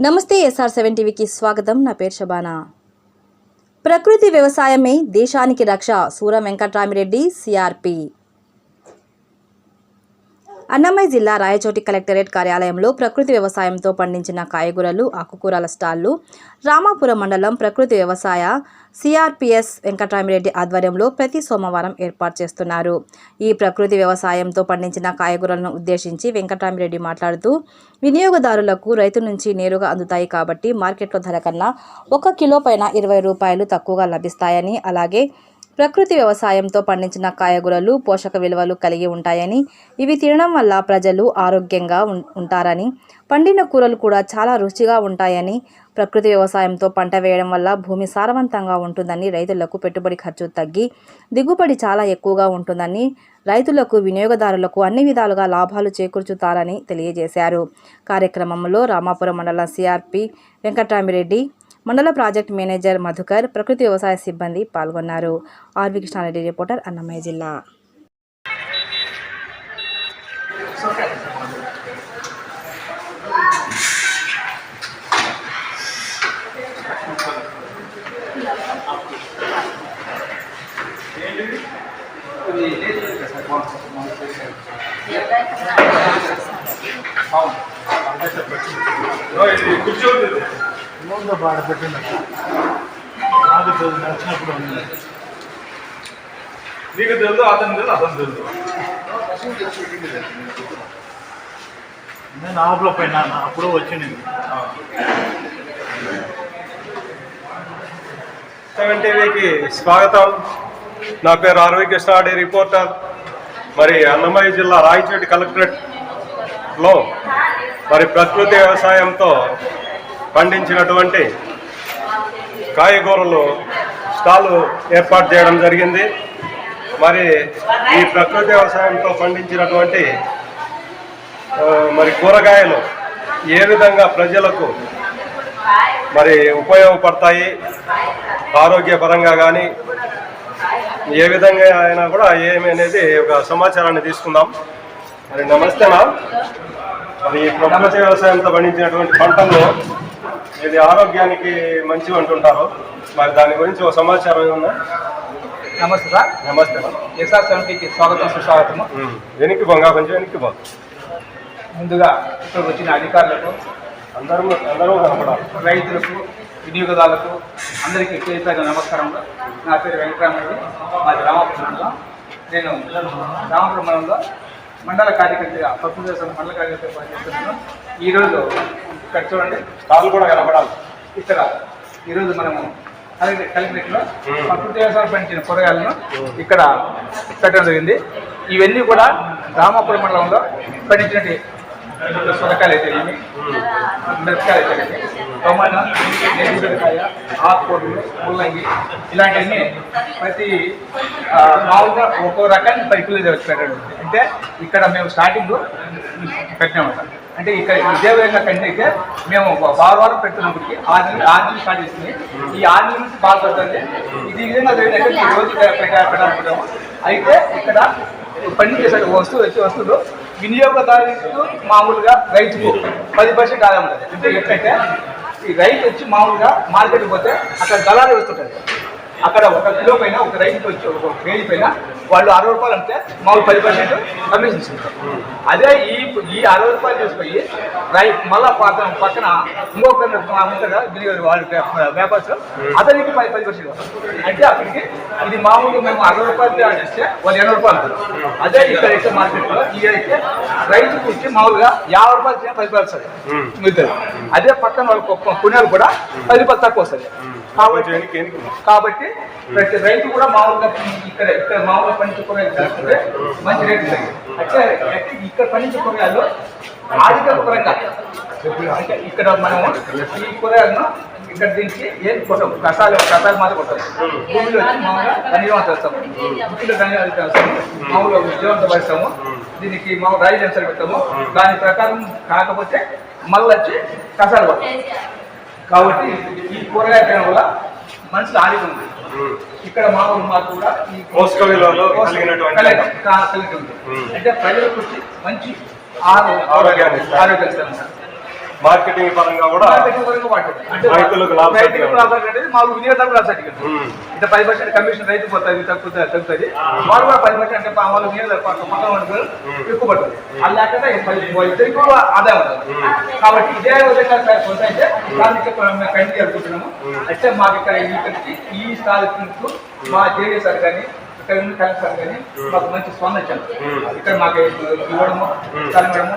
నమస్తే SR seven టీవీకి స్వాగతం. నా పేరు శబానా. ప్రకృతి వ్యవసాయమే దేశానికి రక్ష. సూర వెంకట్రామిరెడ్డి సిఆర్పి అన్నమయ్య జిల్లా రాయచోటి కలెక్టరేట్ కార్యాలయంలో ప్రకృతి వ్యవసాయంతో పండించిన కాయగూరలు ఆకుకూరల స్టాళ్ళు రామాపురం మండలం ప్రకృతి వ్యవసాయ సిఆర్పిఎస్ వెంకటరామిరెడ్డి ఆధ్వర్యంలో ప్రతి సోమవారం ఏర్పాటు చేస్తున్నారు. ఈ ప్రకృతి వ్యవసాయంతో పండించిన కాయగూరలను ఉద్దేశించి వెంకటరామిరెడ్డి మాట్లాడుతూ వినియోగదారులకు రైతు నుంచి నేరుగా అందుతాయి కాబట్టి మార్కెట్లో ధర కన్నా ఒక కిలో పైన ఇరవై రూపాయలు తక్కువగా లభిస్తాయని అలాగే ప్రకృతి వ్యవసాయంతో పండించిన కాయగూరలు పోషక విలువలు కలిగి ఉంటాయని ఇవి తినడం వల్ల ప్రజలు ఆరోగ్యంగా ఉం- ఉంటారని పండిన కూరలు కూడా చాలా రుచిగా ఉంటాయని ప్రకృతి వ్యవసాయంతో పంట వేయడం వల్ల భూమి సారవంతంగా ఉంటుందని రైతులకు పెట్టుబడి ఖర్చు తగ్గి దిగుబడి చాలా ఎక్కువగా ఉంటుందని రైతులకు వినియోగదారులకు అన్ని విధాలుగా లాభాలు చేకూర్చుతారని తెలియజేశారు. కార్యక్రమంలో రామాపురం మండలం సిఆర్పి వెంకటరామిరెడ్డి మండల ప్రాజెక్ట్ మేనేజర్ మధుకర్ ప్రకృతి వ్యవసాయ సిబ్బంది పాల్గొన్నారు. ఆర్వి కృష్ణారెడ్డి రిపోర్టర్ అన్నమయ్య జిల్లా. ముందు బాడ పెట్టండి. నాకు తెలుసు నచ్చినప్పుడు నీకు తెలుసు అతను తెలుసు అతను తెలుసు నేను ఆఫ్లో పోయినా అప్పుడు వచ్చింది. సెవెన్ టీవీకి స్వాగతం. నా పేరు ఆర్వి కృష్ణాడి రిపోర్టర్. మరి అన్నమయ్య జిల్లా రాయచోటి కలెక్టరేట్లో మరి ప్రకృతి వ్యవసాయంతో పండించినటువంటి కాయగూరలు స్టాలు ఏర్పాటు చేయడం జరిగింది. మరి ఈ ప్రకృతి వ్యవసాయంతో పండించినటువంటి మరి కూరగాయలు ఏ విధంగా ప్రజలకు మరి ఉపయోగపడతాయి ఆరోగ్యపరంగా కానీ ఏ విధంగా అయినా కూడా ఏమి అనేది ఒక సమాచారాన్ని తీసుకుందాం. మరి నమస్తేనా మరి ఈ ప్రకృతి వ్యవసాయంతో పండించినటువంటి పంటల్లో ఇది ఆరోగ్యానికి మంచివి అంటుంటారు మరి దాని గురించి ఒక సమాచారం ఏమన్నా? నమస్తే సార్. నమస్తేనా ఎస్ఆర్ సెవెంటీకి స్వాగతం సుస్వాగతము. ఉమ్. వెనక్కి బొంగా కొంచెం వెనక్కి బా ముందుగా ఇక్కడికి వచ్చిన అధికారులకు అందరూ అందరూ కనపడాలి. రైతులకు వినియోగదారులకు అందరికీ పేరు నమస్కారములు. నా పేరు వెంకటరామరెడ్డి. మాది రామాపురం నేను రామాపురం మండలంలో మండల కార్యకర్తగా వ్యవసాయ మండల కార్యకర్తగా పనిచేస్తున్నాను ఈరోజు ఇక్కడ చూడండి. కాళ్ళు కూడా కనపడాలి. ఇక్కడ ఈరోజు మనము కలెక్టరేట్ కలెక్టరేట్లో. ప్రకృతి వ్యవసాయం పండించిన కూరగాయలను ఇక్కడ పెట్టడం జరిగింది. ఇవన్నీ కూడా రామాపురం మండలంలో పండించినటువంటి సొరకాయలు అయితే మిరపకాయలు అయితేనేమి టొమాటో నేతికాయ ఆకుకూరలు ముల్లంగి ఇలాంటివన్నీ ప్రతి మామూలుగా ఒక్కో రకాన్ని పైపులు పెట్టడం అంటే ఇక్కడ మేము స్టార్టింగ్ పెట్టినామన్నమాట అంటే ఇక్కడ ఇదే విధంగా కంటే మేము వారం వారం పెట్టినప్పటికి ఆరు నెలలు ఆరు నెలలు స్టార్ట్ చేసింది ఈ ఆరు నెలల నుంచి బాధపడుతుంది ఇది ఈ విధంగా జరిగినట్టు రోజు పెట్ట- పెట్టాలనుకుంటాము అయితే ఇక్కడ పండించేసరికి వస్తువు వచ్చే వస్తువులు వినియోగదారులకు మామూలుగా రైతుకు పది పర్సెంట్ ఆదాయం ఉంటుంది. అంటే ఈ రైతు వచ్చి మామూలుగా మార్కెట్కి పోతే అక్కడ దళాలు వేస్తుంటారు అక్కడ ఒక కిలో పైన ఒక రైతుకి వచ్చి ఒక కేజీ పైన వాళ్ళు అరవై రూపాయలు అంటే మామూలు పది పర్సెంట్ కమిషన్ ఇస్తుంటారు అదే ఈ ఈ అరవై రూపాయలు తీసుకొని రై మళ్ళా పక్కన పక్కన ఇంకొక కదా వినియోగ వాళ్ళు వ్యాపారస్తులు అతనికి పది పది పర్సెంట్ అంటే అక్కడికి ఇది మామూలుగా మేము అరవై రూపాయలు ఇస్తే వాళ్ళు ఎనభై రూపాయలు అంటారు అదే ఇక్కడ అయితే మార్కెట్లో ఈ అయితే రైతుకు వచ్చి మామూలుగా యాభై రూపాయలు పది వస్తుంది. మిగతాది. అదే పక్కన వాళ్ళు పుణ్యాలు కూడా పది రూపాయలు తక్కువ వస్తుంది. కాబట్టి. కాబట్టి ప్రతి రైతు కూడా మామూలుగా ఇక్కడ ఇక్కడ మామూలుగా పండించే కూరగాయలు తీసుకుంటే మంచి రేటు అంటే ఇక్కడ పండించే కూరగాయలు ఆర్థిక పరంగా ఇక్కడ మనము ఈ కూరగాయలను ఇక్కడ దించి ఏం కొట్టం కషాలు కషాలు మాత్రం కొట్టం. భూమిలో వచ్చి మామూలుగా ధన్యవాదం చేస్తాము ఇంట్లో ధన్యవాదం చేస్తాము మామూలుగా ఉద్యోగంతో పడతాము దీనికి మామూలు రాయి జంసలు పెడతాము. దాని ప్రకారం కాకపోతే మళ్ళీ వచ్చి కషాలు కొడతాం కాబట్టి ఈ కూరగాయ తినడం వల్ల మనిషి ఆరోగ్యం ఉంది. ఇక్కడ మామూలు మాకు కూడా ఈ విలువలు కలిగినటువంటి. అంటే ప్రజలకు మంచి ఆరో- ఆరోగ్యాన్ని ఇస్తారు సార్. మార్కెటింగ్ పరంగా కూడా రైతులకు కదా. ఉమ్. ఇంత పది పర్సెంట్ కమిషన్ రైతు పోతుంది తగ్గుతుంది తగ్గుతుంది వాళ్ళు కూడా పది పర్సెంట్ అంటే వాళ్ళు వినియోగదారు పక్కన ఎక్కువ పడుతుంది. పది- ఇద్దరికి కూడా ఆదాయం ఉంటుంది కాబట్టి ఇదే విధంగా కొనసాగితే కంటిన్యూ జరుపుకుంటున్నాము అయితే మాకు ఇక్కడ ఈ స్థానికు మా జేడీ సార్ కానీ ఇక్కడ ఉన్న కలెక్టర్ సార్ కానీ మాకు మంచి స్పందన ఇచ్చారు. ఇక్కడ మాకు ఇవ్వడము కలగడము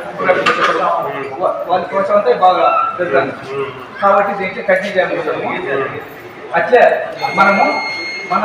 వాళ్ళ కోసం అంతా బాగా జరుగుతుంది. కాబట్టి దీనికి కంటిన్యూ చేయాలనుకుంటున్నాము అట్లే మనము మన